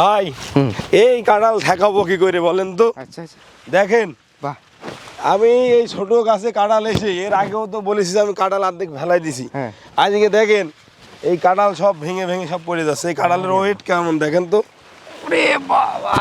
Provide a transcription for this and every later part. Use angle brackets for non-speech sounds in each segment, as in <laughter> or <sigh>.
ভাই এই কাঁঠাল ঠেকাবো কি করে বলেন তো? আচ্ছা আচ্ছা। দেখেন বাহ। আমি এই ছোট গাছে কাঁঠাল এসে এর আগেও তো বলেছি আমি কাঁঠাল অর্ধেক ফেলাই দিছি। হ্যাঁ। আজকে দেখেন এই কাঁঠাল সব ভেঙে ভেঙে সব পড়ে যাচ্ছে। এই কাঁঠালের ওয়েট কেমন দেখেন তো? ওরে বাবা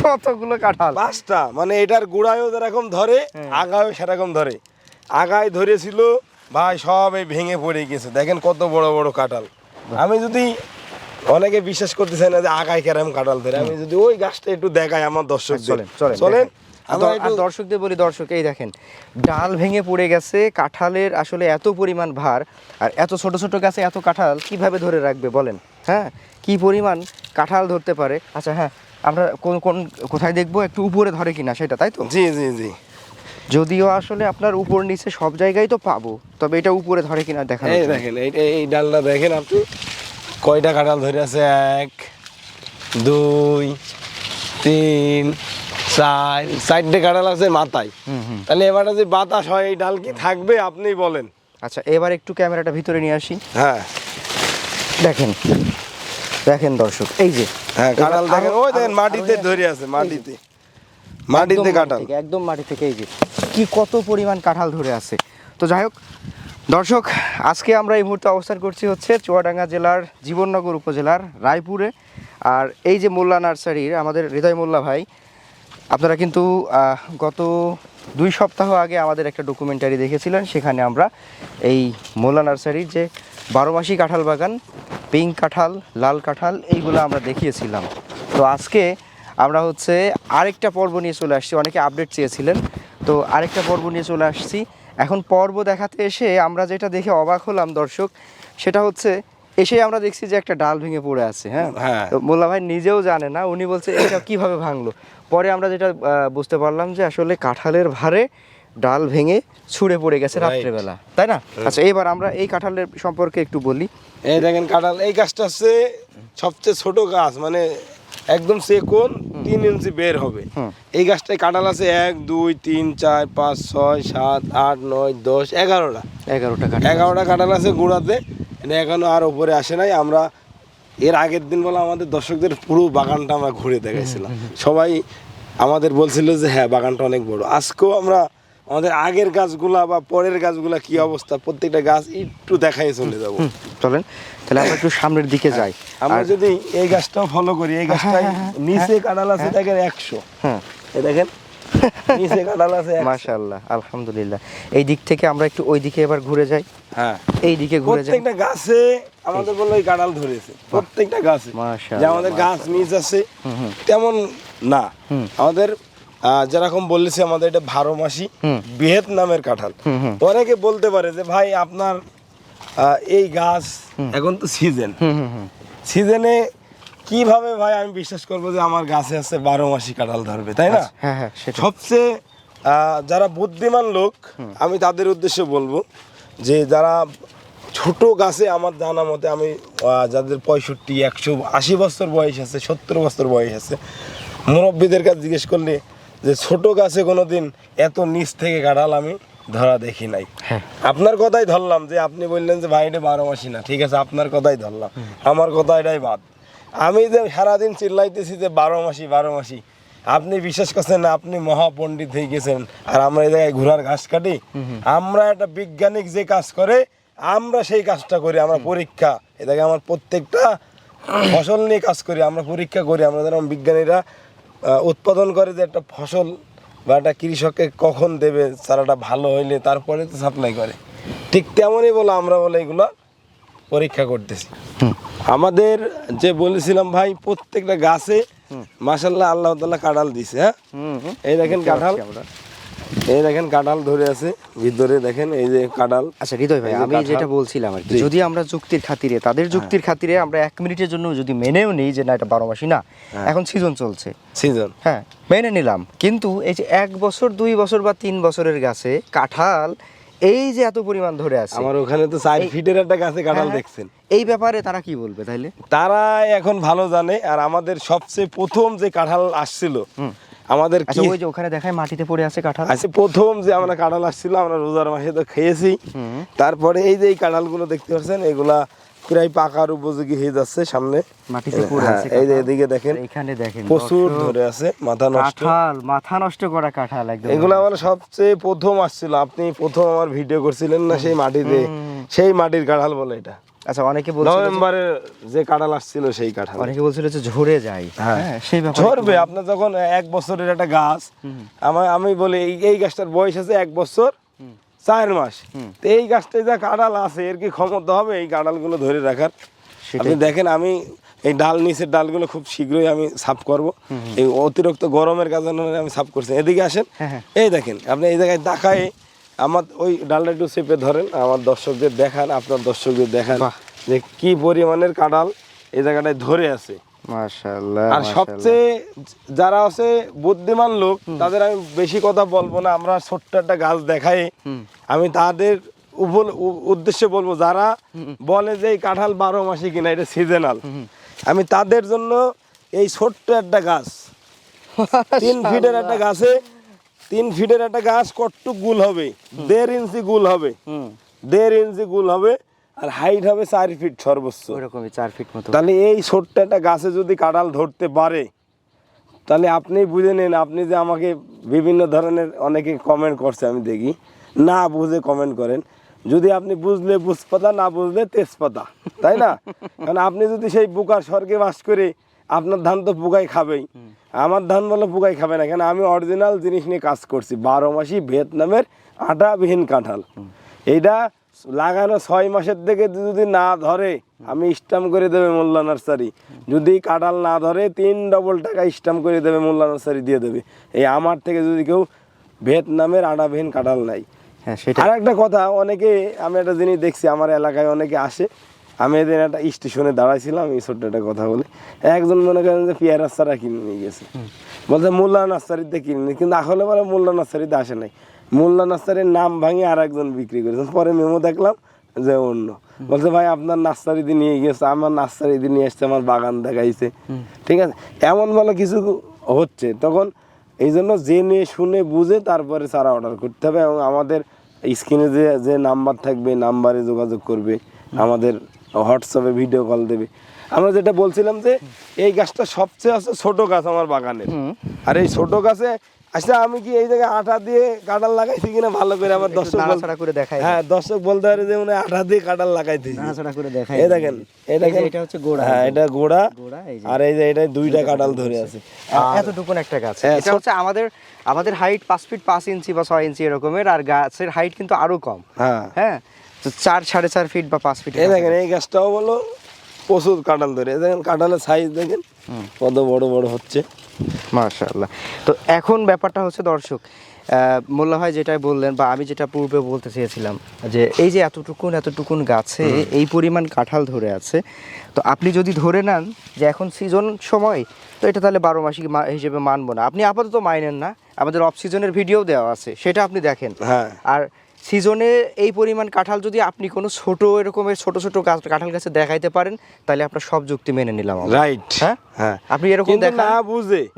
কতগুলো কাঁঠাল? পাঁচটা মানে এটার গোড়ায়ও যেরকম ধরে হ্যাঁ। আগায়ও সেরকম ধরে। আগায় ধরেছিল ভাই সব এই ভেঙে পড়ে গেছে। দেখেন কত বড় বড় কাঁঠাল। আমি যদি অনেকে বিশ্বাস করতে চাই না যে আগায় কেরাম কাঁঠাল ধরে। আমি যদি ওই গাছটা একটু দেখাই আমার দর্শক চলেন চলেন চলেন। দর্শকদের বলি দর্শক এই দেখেন ডাল ভেঙে পড়ে গেছে কাঁঠালের আসলে এত পরিমাণ ভার আর এত ছোট ছোট গাছে এত কাঁঠাল কীভাবে ধরে রাখবে বলেন? হ্যাঁ? কি পরিমাণ কাঁঠাল ধরতে পারে? আচ্ছা হ্যাঁ আমরা কোন কোন কোথায় দেখব? একটু উপরে ধরে কিনা সেটা তাই তো? জি জি জি। যদিও আসলে আপনার উপর নিচে সব জায়গায় তো পাবো তবে এটা উপরে ধরে কিনা এই দেখেন এই এই ডালটা দেখেন আপনি। কয়টা কাঁঠাল ধরে আছে এক দুই তিন চার চারটে কাঁঠাল আছে মাথায়। তাহলে এবারে যে বাতাস হয় এই ডাল কি থাকবে? আপনি বলেন। আচ্ছা এবার একটু ক্যামেরাটা ভিতরে নিয়ে আসি। হ্যাঁ। দেখেন দেখেন দর্শক এই যে। হ্যাঁ কাঁঠাল দেখেন। ওই দেখেন মাটিতে ধরে আছে মাটিতে। মাটিতে কাঁঠাল। একদম মাটি থেকে এই যে। কি কত পরিমাণ কাঁঠাল ধরে আছে। তো যাই হোক দর্শক, আজকে আমরা এই মুহূর্তে অবস্থান করছি হচ্ছে চুয়াডাঙ্গা জেলার জীবননগর উপজেলার রায়পুরে। আর এই যে মোল্লা নার্সারির আমাদের হৃদয় মোল্লা ভাই, আপনারা কিন্তু গত দুই সপ্তাহ আগে আমাদের একটা ডকুমেন্টারি দেখেছিলেন, সেখানে আমরা এই মোল্লা নার্সারির যে বারো মাসি কাঁঠাল বাগান, পিঙ্ক কাঁঠাল, লাল কাঁঠাল, এইগুলো আমরা দেখিয়েছিলাম। তো আজকে আমরা হচ্ছে আরেকটা পর্ব নিয়ে চলে আসছি, অনেকে আপডেট চেয়েছিলেন। তো আরেকটা পর্ব নিয়ে চলে আসছি এখন পর্ব দেখাতে এসে আমরা যেটা দেখে অবাক হলাম দর্শক সেটা হচ্ছে এসে আমরা দেখছি যে একটা ডাল ভেঙে পড়ে আছে হ্যাঁ? হ্যাঁ। তো মোল্লা ভাই নিজেও জানে না উনি বলছে এটা কীভাবে ভাঙলো? পরে আমরা যেটা বুঝতে পারলাম যে আসলে কাঁঠালের ভারে ডাল ভেঙে ছুঁড়ে পড়ে গেছে. রাত্রেবেলা তাই না? আচ্ছা এবার আমরা এই কাঁঠালের সম্পর্কে একটু বলি। এই দেখেন কাঁঠাল এই গাছটা হচ্ছে সবচেয়ে ছোট গাছ মানে একদম সেকোন তিন ইঞ্চি বের হবে। এই গাছটায় কাঁঠাল আছে এক দুই তিন চার পাঁচ ছয় সাত আট নয় দশ এগারোটা। এগারোটা এগারোটা কাঁঠাল আছে গোড়াতে। এখনও আর ওপরে আসে নাই। আমরা এর আগের দিন বলে আমাদের দর্শকদের পুরো বাগানটা আমরা ঘুরে দেখেছিলাম সবাই আমাদের বলছিল যে হ্যাঁ বাগানটা অনেক বড়। আজকেও আমরা আমাদের আগের গাছগুলা বা পরের গাছগুলা কি অবস্থা? প্রত্যেকটা গাছ একটু দেখাই চলে যাব। চলেন। তাহলে আমরা একটু সামনের দিকে যাই। আমরা যদি এই গাছটাও ফলো করি এই গাছটাই নিচে কাঁঠাল আছে দেখেন একশো। হ্যাঁ। দেখেন <laughs> নিচে কাঁঠাল আছে 100 মাশাআল্লাহ আলহামদুলিল্লাহ। এই দিক থেকে আমরা একটু ওই দিকে এবার ঘুরে যাই। হ্যাঁ। এই দিকে ঘুরে যাই। প্রত্যেকটা গাছে আমাদের বলল এই কাঁঠাল ধরেছে। প্রত্যেকটা গাছে। মাশাআল্লাহ, যে আমাদের গাছ মিস আছে। তেমন না। আমাদের যেরকম বলেছে আমাদের এটা বারো মাসি হুম। বৃহৎ নামের কাঁঠাল। অনেকে বলতে পারে যে ভাই আপনার এই গাছ এখন তো সিজন সিজনে কীভাবে ভাই আমি বিশ্বাস করব যে আমার গাছে আছে বারো মাসি কাঁঠাল ধরবে তাই না? হ্যাঁ হ্যাঁ সেটা সবচেয়ে যারা বুদ্ধিমান লোক আমি তাদের উদ্দেশ্যে বলব যে যারা ছোট গাছে আমার জানা মতে আমি যাদের পঁয়ষট্টি একশো আশি বছর বয়স আছে সত্তর বছর বয়স আছে মুরব্বীদের কাছে জিজ্ঞেস করলে যে ছোট গাছে কোনোদিন এত নিচ থেকে কাঁঠাল আমি ধরা দেখি নাই। হ্যাঁ। আপনার কথাই ধরলাম যে আপনি বললেন যে ভাই এটা বারো মাসি না ঠিক আছে আপনার কথাই ধরলাম। আমার কথা এটাই বাদ। আমি যে সারাদিন চিল্লাইতেছি যে বারো মাসি বারো মাসি আপনি বিশ্বাস করছেন না আপনি মহাপণ্ডিত হয়ে গেছেন আর আমরা এই জায়গায় ঘোড়ার ঘাস কাটি? আমরা একটা বৈজ্ঞানিক যে কাজ করে আমরা সেই কাজটা করি আমরা পরীক্ষা এটাকে আমার প্রত্যেকটা ফসল নিয়ে কাজ করি আমরা পরীক্ষা করি আমরা যেরকম বিজ্ঞানীরা উৎপাদন করে যে একটা ফসল বা একটা কৃষককে কখন দেবে চারাটা ভালো হইলে তারপরে তো সাপ্লাই করে। ঠিক তেমনই বলো আমরা বলে এগুলো পরীক্ষা করতেছি। আমাদের যে বলেছিলাম ভাই প্রত্যেকটা গাছে মাসাল্লাহ আল্লাহ তাল্লাহ কাঁঠাল দিছে হ্যাঁ? এই দেখেন কাঁঠাল। এই দেখেন কাঁঠাল ধরে আছে ভিতরে দেখেন এই যে কাঁঠাল। আচ্ছা হৃদয় ভাই আমি যেটা বলছিলাম আর কি হ্যাঁ। যদি আমরা যুক্তির খাতিরে তাদের যুক্তির খাতিরে আমরা এক মিনিটের জন্য যদি মেনেও নিই যে না এটা বারো মাসি না হ্যাঁ। এখন সিজন চলছে। সিজন হ্যাঁ মেনে নিলাম। কিন্তু এই যে এক বছর দুই বছর বা তিন বছরের গাছে কাঁঠাল এই যে এত পরিমাণ ধরে আছে আমার ওখানে তো চার ফিটের একটা গাছে কাঁঠাল হ্যাঁ, দেখছেন। এই ব্যাপারে তারা কি বলবে তাইলে? তারা এখন ভালো জানে আর আমাদের সবচেয়ে প্রথম যে কাঁঠাল আসছিল। আমাদের আচ্ছা কি ওই যে ওখানে দেখায় মাটিতে পড়ে আছে কাঁঠাল। আচ্ছা প্রথম যে আমরা কাঁঠাল আসছিল আমরা রোজার মাসে তো খেয়েছি। তারপরে এই যে এই কাঁঠালগুলো দেখতে পাচ্ছেন এগুলা প্রায় পাকার উপযোগী হয়ে যাচ্ছে সামনে। মাটিতে পড়ে হ্যাঁ, আছে এই যে এদিকে দেখেন এখানে দেখেন প্রচুর ধরে আছে মাথা নষ্ট। কাঁঠাল মাথা নষ্ট করা কাঁঠাল একদম। এগুলো আমার সবচেয়ে প্রথম আসছিল। আপনি প্রথম আমার ভিডিও করছিলেন না সেই মাটিতে। সেই মাটির কাঁঠাল বলে এটা। আচ্ছা অনেকে বলছিল নভেম্বরে যে কাঁঠাল আসছিল সেই কাঁঠাল। অনেকে বলছিল যে ঝরে যায়। হ্যাঁ। হ্যাঁ সেই ব্যাপার ঝরবে। আপনার যখন এক বছরের একটা গাছ আমার আমি বলি এই গাছটার বয়স আছে এক বছর চার মাস। তো এই গাছটায় যা কাঁঠাল আছে এর কি ক্ষমতা হবে এই কাঁঠালগুলো ধরে রাখার। আপনি দেখেন আমি এই ডাল নিচের ডালগুলো খুব শীঘ্রই আমি সাফ করব। এই অতিরিক্ত গরমের কারণে আমি সাফ করছি এদিকে আসেন। হ্যাঁ, হ্যাঁ। এই দেখেন আপনি এই জায়গায় দেখায় আমার ওই ডালটা একটু চেপে ধরেন আমার দর্শকদের দেখান আপনার দর্শকদের দেখান যে কি পরিমাণের কাঁঠাল এই জায়গাটায় ধরে আছে। আর সবচেয়ে যারা আছে বুদ্ধিমান লোক তাদের আমি বেশি কথা বলব না আমরা ছোট্ট একটা গাছ দেখাই। আমি তাদের উদ্দেশ্যে বলব যারা বলে যে এই কাঁঠাল বারো মাসে কিনা এটা সিজনাল আমি তাদের জন্য এই ছোট্ট একটা গাছ তিন ফিটের একটা গাছে তিন ফিটের একটা গাছ কট্টু গুল হবে দেড় ইঞ্চি গুল হবে দেড় ইঞ্চি গুল হবে আর হাইট হবে চার ফিট সর্বোচ্চ। ওইরকমই চার ফিট মতো। তাহলে এই ছোট্ট একটা গাছে যদি কাঁঠাল ধরতে পারে তাহলে আপনি বুঝে নিন আপনি যে আমাকে বিভিন্ন ধরনের অনেকে কমেন্ট করছে আমি দেখি। না বুঝে কমেন্ট করেন। যদি আপনি বুঝলে বুঝপাতা না বুঝলে তেজপাতা তাই না? <laughs> কারণ আপনি যদি সেই বুকার স্বর্গে বাস করে আপনার ধান তো পোকাই খাবেই। আমার ধান বলে পোকাই খাবে না কেন আমি অরিজিনাল জিনিস নিয়ে কাজ করছি। বারো মাসি ভিয়েতনামের আটাবিহীন কাঁঠাল। এইটা লাগানো ছয় মাসের থেকে যদি না ধরে আমি স্টাম্প করে দেবে মোল্লা নার্সারি। যদি কাঁঠাল না ধরে তিন ডবল টাকা স্টাম্প করে দেবে মোল্লা নার্সারি দিয়ে দেবে। এই আমার থেকে যদি কেউ ভিয়েতনামের আটাবিহীন কাঁঠাল নাই হ্যাঁ সেটা আর একটা কথা অনেকে আমি একটা জিনিস দেখছি আমার এলাকায় অনেকে আসে আমি এদিন একটা স্টেশনে দাঁড়াইছিলাম এই ছোট্ট একটা কথা বলে। একজন মনে করেন যে পেয়ারা চারা কিনে নিয়ে গেছে। বলছে মোল্লা নার্সারিতে কিনে কিন্তু আসলে বলে মোল্লা নার্সারিতে আসে নাই। মোল্লা নার্সারির নাম ভাঙে আর একজন বিক্রি করেছেন পরে মেমো দেখলাম যে অন্য। বলছে ভাই আপনার নার্সারিতে নিয়ে গেছে আমার নার্সারিতে নিয়ে এসছে আমার বাগান দেখাইছে। ঠিক আছে? এমন বলে কিছু হচ্ছে। তখন এই জন্য জেনে শুনে বুঝে তারপরে চারা অর্ডার করতে হবে এবং আমাদের স্ক্রিনে যে যে নাম্বার থাকবে নাম্বারে যোগাযোগ করবে আমাদের হোয়াটসঅ্যাপে ভিডিও কল দেবে। আমরা যেটা বলছিলাম যে এই গাছটা সবচেয়ে আছে ছোট গাছ আমার বাগানে। আর এই ছোট গাছে আচ্ছা আমি কি এই জায়গায় আটা দিয়ে কাঁঠাল লাগাইছি কিনা ভালো করে আমার দর্শক করে দেখাই। হ্যাঁ দর্শক বলতে পারে যে মানে আটা দিয়ে কাঁঠাল লাগাইতেছি। নাড়াচাড়া করে দেখাই। এই দেখেন এই দেখেন। এটা হচ্ছে গোড়া। হ্যাঁ এটা গোড়া। গোড়া, আর এই যে এটা দুইটা ধরে আছে। এতটুকুন একটা গাছ। হ্যাঁ, এটা হচ্ছে আমাদের আমাদের হাইট পাঁচ ফিট পাঁচ ইঞ্চি বা ছয় ইঞ্চি এরকমের আর গাছের হাইট কিন্তু আরও কম। হ্যাঁ। হ্যাঁ তো চার সাড়ে চার ফিট বা পাঁচ ফিট এই দেখেন এই গাছটাও বলো প্রচুর কাঁঠাল ধরে। দেখেন কাঁঠালের সাইজ দেখেন কত বড় বড় হচ্ছে। মাশাআল্লাহ। তো এখন ব্যাপারটা হচ্ছে দর্শক মোল্লা ভাই যেটাই বললেন বা আমি যেটা পূর্বে বলতে চেয়েছিলাম যে এই যে এতটুকুন এতটুকুন গাছে এই পরিমাণ কাঁঠাল ধরে আছে তো আপনি যদি ধরে নেন যে এখন সিজন সময় তো এটা তাহলে বারো মাসিক হিসেবে মানবো না। আপনি আপাতত মাইনেন না আমাদের অফ সিজনের ভিডিও দেওয়া আছে সেটা আপনি দেখেন। হ্যাঁ। আর সিজনে এই পরিমাণ কাঁঠাল যদি আপনি কোনো ছোট এরকমের ছোট ছোট গাছ কাঁঠাল গাছে দেখাইতে পারেন তাহলে আপনার সব যুক্তি মেনে নিলাম রাইট হ্যাঁ? হ্যাঁ। আপনি এরকম না বুঝে।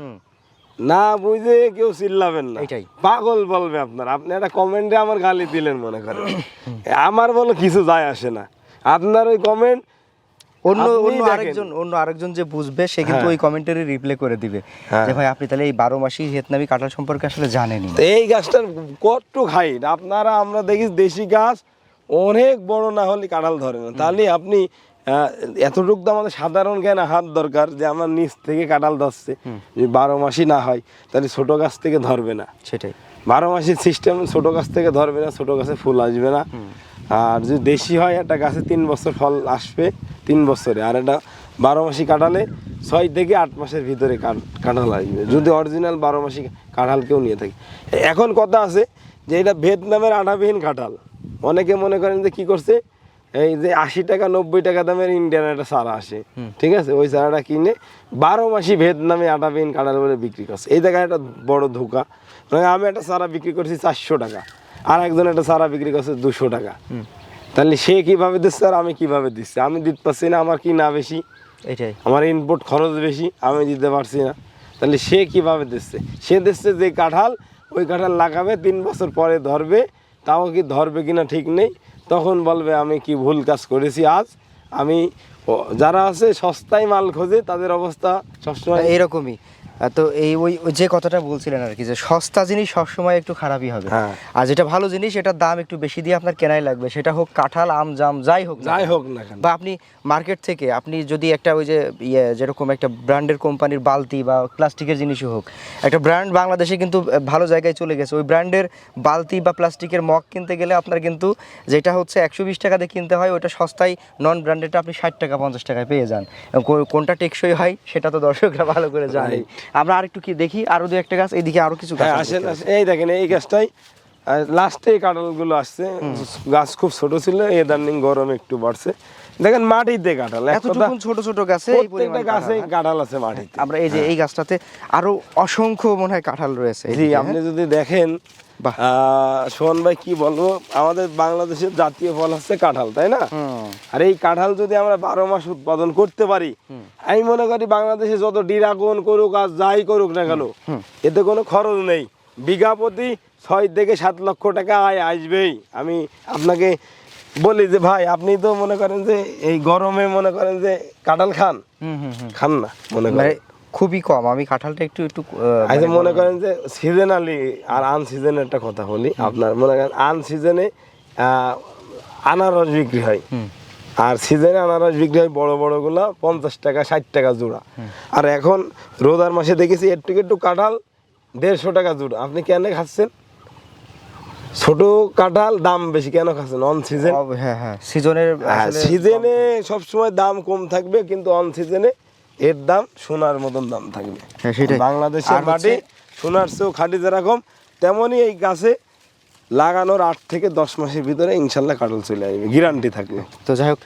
না বুঝে কেউ চিল্লাবেন না। এটাই। পাগল বলবে আপনার। আপনি একটা কমেন্টে আমার গালি দিলেন মনে করেন। আমার বলো কিছু যায় আসে না। আপনার ওই কমেন্ট অন্য অন্য আরেকজন অন্য আরেকজন যে বুঝবে সে কিন্তু হ্যাঁ। ওই কমেন্টারি রিপ্লাই করে দিবে। হ্যাঁ। যে ভাই আপনি তাহলে এই বারো মাসি ভিয়েতনামি কাঁঠাল সম্পর্কে আসলে জানেনই না। তো এই গাছটার কত হাইট আপনারা আমরা দেখি দেশি গাছ অনেক বড় না হলে কাঁঠাল ধরে না। তাহলে আপনি এতটুকু তো আমাদের সাধারণ জ্ঞান হাত দরকার যে আমার নিচ থেকে কাঁঠাল ধরছে। যদি বারো মাসই না হয় তাহলে ছোট গাছ থেকে ধরবে না। সেটাই। বারো মাসের সিস্টেম ছোট গাছ থেকে ধরবে না ছোট গাছে ফুল আসবে না। আর যদি দেশি হয় একটা গাছে তিন বছর ফল আসবে তিন বছরে। আর একটা বারো মাসি কাঁঠালে ছয় থেকে আট মাসের ভিতরে কাঠ- কাঁঠাল আসবে। যদি অরিজিনাল বারো মাসি কাঁঠাল কেউ নিয়ে থাকে। এখন কথা আছে যে এটা ভিয়েতনামের আঠাবিহীন কাঁঠাল। অনেকে মনে করেন যে কি করছে? এই যে আশি টাকা নব্বই টাকা দামের ইন্ডিয়ান একটা চারা আসে। ঠিক আছে? ওই চারাটা কিনে বারো মাসি ভিয়েতনামে আটাবিহীন কাঁঠাল বলে বিক্রি করছে। এই জায়গায় একটা বড় ধোকা। মানে আমি একটা চারা বিক্রি করছি চারশো টাকা। আর একজন একটা চারা বিক্রি করছে দুশো টাকা। তাহলে সে কীভাবে দিচ্ছে আর আমি কীভাবে দিচ্ছি? আমি দিতে পারছি না আমার কি না বেশি? এটাই। আমার ইনপুট খরচ বেশি আমি দিতে পারছি না। তাহলে সে কীভাবে দিচ্ছে? সে দিচ্ছে যে কাঁঠাল ওই কাঁঠাল লাগাবে তিন বছর পরে ধরবে। তাও কি ধরবে কিনা ঠিক নেই। তখন বলবে আমি কি ভুল কাজ করেছি আজ? আমি যারা আছে সস্তায় মাল খোঁজে তাদের অবস্থা সবসময় এরকমই তো এই ওই যে কথাটা বলছিলেন আর কি যে সস্তা জিনিস সবসময় একটু খারাপই হবে। হ্যাঁ। আর যেটা ভালো জিনিস এটার দাম একটু বেশি দিয়ে আপনার কেনাই লাগবে। সেটা হোক কাঁঠাল আম জাম যাই হোক যাই হোক না বা আপনি মার্কেট থেকে আপনি যদি একটা ওই যে ইয়ে যেরকম একটা ব্র্যান্ডের কোম্পানির বালতি বা প্লাস্টিকের জিনিসই হোক একটা ব্র্যান্ড বাংলাদেশে কিন্তু ভালো জায়গায় চলে গেছে। ওই ব্র্যান্ডের বালতি বা প্লাস্টিকের মগ কিনতে গেলে আপনার কিন্তু যেটা হচ্ছে একশো বিশ টাকা দিয়ে কিনতে হয় ওটা সস্তায় নন ব্র্যান্ডেডটা আপনি ষাট টাকা পঞ্চাশ টাকায় পেয়ে যান। কোনটা টেকসই হয় সেটা তো দর্শকরা ভালো করে জানে। আমরা আরেকটু কি দেখি? আরও দু একটা গাছ এইদিকে আরও কিছু গাছ হ্যাঁ আছে আসেন এই দেখেন এই গাছটাই লাস্টে কাঁঠালগুলো আসছে। গাছ খুব ছোট ছিল এদানিং গরম একটু বাড়ছে। দেখেন মাটিতে কাঁঠাল এক এতটুকু ছোট ছোট গাছে এই প্রত্যেকটা পরিমাণ গাছে কাঁঠাল, হ্যাঁ? আছে মাটিতে। আমরা এই যে এই গাছটাতে আরও অসংখ্য মনে হয় কাঁঠাল রয়েছে জি আপনি হ্যাঁ? যদি দেখেন। সোহন ভাই কি বলব? আমাদের বাংলাদেশের জাতীয় ফল হচ্ছে কাঁঠাল তাই না? আর এই কাঁঠাল যদি আমরা বারো মাস উৎপাদন করতে পারি আমি মনে করি বাংলাদেশে যত ডিরাগন করুক আর যাই করুক না কেন এতে কোনো খরচ নেই। বিঘা প্রতি ছয় থেকে সাত লক্ষ টাকা আয় আসবেই। আমি আপনাকে বলি যে ভাই আপনি তো মনে করেন যে এই গরমে মনে করেন যে কাঁঠাল খান? খান না মনে মানে করেন খুবই কম। আমি কাঁঠালটা একটু একটু আচ্ছা মানে মনে করেন যে সিজনালি আর আন সিজনের একটা কথা বলি। আপনার মনে করেন আন সিজনে আনারস বিক্রি হয়। আর সিজনে আনারস বিক্রি হয় বড় বড়গুলো পঞ্চাশ টাকা ষাট টাকা জোড়া। আর এখন রোজার মাসে দেখেছি একটু একটু কাঁঠাল দেড়শো টাকা জোড়া। আপনি কেন খাচ্ছেন? ছোট কাঁঠাল দাম বেশি কেন খাচ্ছেন অন সিজন হ্যাঁ হ্যাঁ। সিজনের সিজনে সবসময় দাম কম থাকবে কিন্তু অন সিজনে এর দাম সোনার মতন দাম থাকবে। হ্যাঁ, সেটাই। বাংলাদেশের মাটি সোনার চেয়েও খাঁটি যেরকম তেমনই এই গাছে লাগানোর আট থেকে দশ মাসের ভিতরে ইনশাল্লাহ কাটল চলে আসবে গ্যারান্টি থাকবে। তো যাই হোক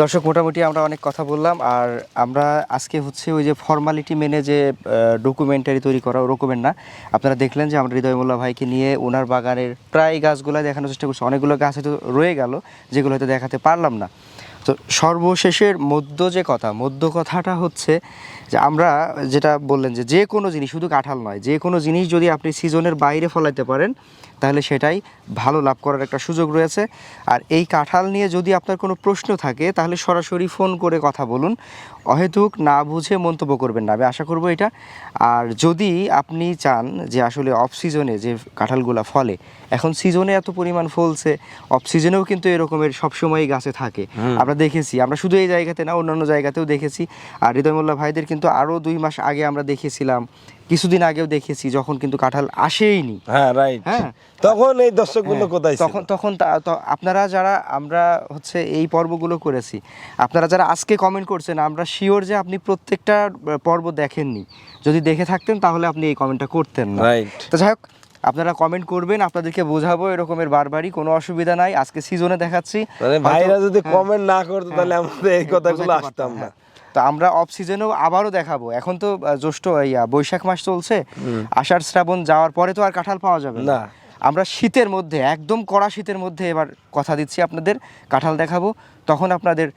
দর্শক, মোটামুটি আমরা অনেক কথা বললাম আর আমরা আজকে হচ্ছে ওই যে ফর্মালিটি মেনে যে ডকুমেন্টারি তৈরি করা ওরকমের না। আপনারা দেখলেন যে আমরা হৃদয়মুল্লা ভাইকে নিয়ে ওনার বাগানের প্রায় গাছগুলো দেখানোর চেষ্টা করছি। অনেকগুলো গাছ হয়তো রয়ে গেল, যেগুলো হয়তো দেখাতে পারলাম না। তো সর্বশেষের মধ্য যে কথা, মধ্য কথাটা হচ্ছে যে আমরা যেটা বললেন যে যে কোনো জিনিস শুধু কাঁঠাল নয়, যে কোনো জিনিস যদি আপনি সিজনের বাইরে ফলাইতে পারেন তাহলে সেটাই ভালো লাভ করার একটা সুযোগ রয়েছে। আর এই কাঁঠাল নিয়ে যদি আপনার কোনো প্রশ্ন থাকে তাহলে সরাসরি ফোন করে কথা বলুন। অহেতুক না বুঝে মন্তব্য করবেন না আমি আশা করব এটা। আর যদি আপনি চান যে আসলে অফ সিজনে যে কাঁঠালগুলা ফলে এখন সিজনে এত পরিমাণ ফলছে অফ সিজনেও কিন্তু এরকমের সবসময় গাছে থাকে। আমরা দেখেছি আমরা শুধু এই জায়গাতে না অন্যান্য জায়গাতেও দেখেছি। আর হৃদয়মোল্লা ভাইদের কিন্তু আরও দুই মাস আগে আমরা দেখেছিলাম কিছুদিন আগেও দেখেছি যখন কিন্তু কাঁঠাল আসেইনি। হ্যাঁ রাইট হ্যাঁ। তখন এই দর্শকগুলো কোথায় তখন তখন আপনারা যারা আমরা হচ্ছে এই পর্বগুলো করেছি আপনারা যারা আজকে কমেন্ট করছেন আমরা শিওর যে আপনি প্রত্যেকটা পর্ব দেখেননি। যদি দেখে থাকতেন তাহলে আপনি এই কমেন্টটা করতেন না। রাইট তো যাই হোক আপনারা কমেন্ট করবেন আপনাদেরকে বোঝাবো এরকমের বারবারই কোনো অসুবিধা নাই। আজকে সিজনে দেখাচ্ছি। মানে ভাইরা যদি হ্যাঁ, কমেন্ট না করতো তাহলে আমাদের এই কথাগুলো আসতাম না। হ্যাঁ। তো আমরা অফ সিজনেও আবারও দেখাবো। এখন তো জ্যৈষ্ঠ ইয়া বৈশাখ মাস চলছে। আষাঢ় শ্রাবণ যাওয়ার পরে তো আর কাঁঠাল পাওয়া যাবে না। আমরা শীতের মধ্যে একদম কড়া শীতের মধ্যে এবার কথা দিচ্ছি আপনাদের কাঁঠাল দেখাবো। তখন আপনাদের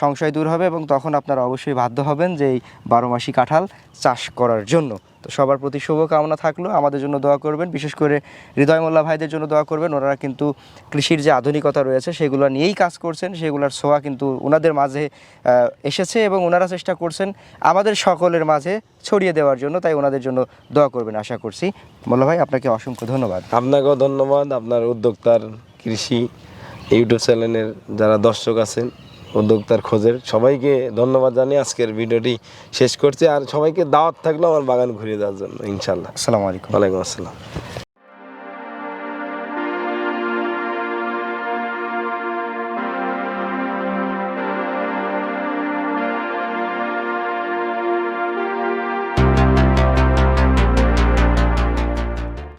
সংশয় দূর হবে এবং তখন আপনারা অবশ্যই বাধ্য হবেন যে এই বারো মাসি কাঁঠাল চাষ করার জন্য। তো সবার প্রতি শুভকামনা থাকল। আমাদের জন্য দোয়া করবেন। বিশেষ করে হৃদয় মোল্লা ভাইদের জন্য দোয়া করবেন। ওনারা কিন্তু কৃষির যে আধুনিকতা রয়েছে, সেগুলো নিয়েই কাজ করছেন। সেগুলোর ছোঁয়া কিন্তু ওনাদের মাঝে এসেছে এবং ওনারা চেষ্টা করছেন আমাদের সকলের মাঝে ছড়িয়ে দেওয়ার জন্য। তাই ওনাদের জন্য দোয়া করবেন আশা করছি। মোল্লা ভাই, আপনাকে অসংখ্য ধন্যবাদ। আপনাকেও ধন্যবাদ। আপনার উদ্যোক্তার কৃষি ইউটিউব চ্যানেলের যারা দর্শক আছেন উদ্যোক্তার খোঁজের। সবাইকে ধন্যবাদ জানিয়ে আজকের ভিডিওটি শেষ করছি। আর সবাইকে দাওয়াত থাকল আমার বাগান ঘুরিয়ে দেওয়ার জন্য ইনশাল্লাহ আসসালামু আলাইকুম। ওয়ালাইকুম আসসালাম।